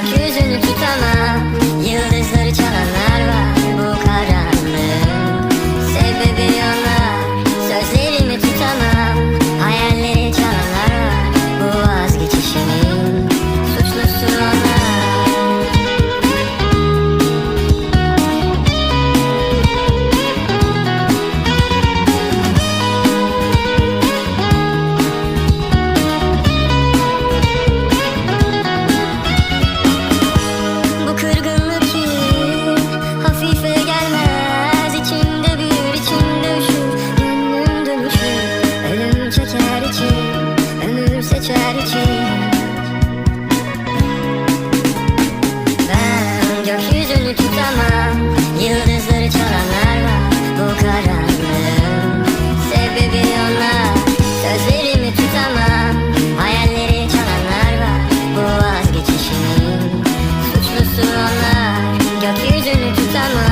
Ben gökyüzünü tutamam Yıldızları geçer ki. Ben gökyüzünü tutamam Yıldızları çalanlar var bu karanlığın Sebebi onlar. Sözlerimi tutamam Hayalleri çalanlar var bu vazgeçişimin Suçlusu onlar. Gökyüzünü tutamam.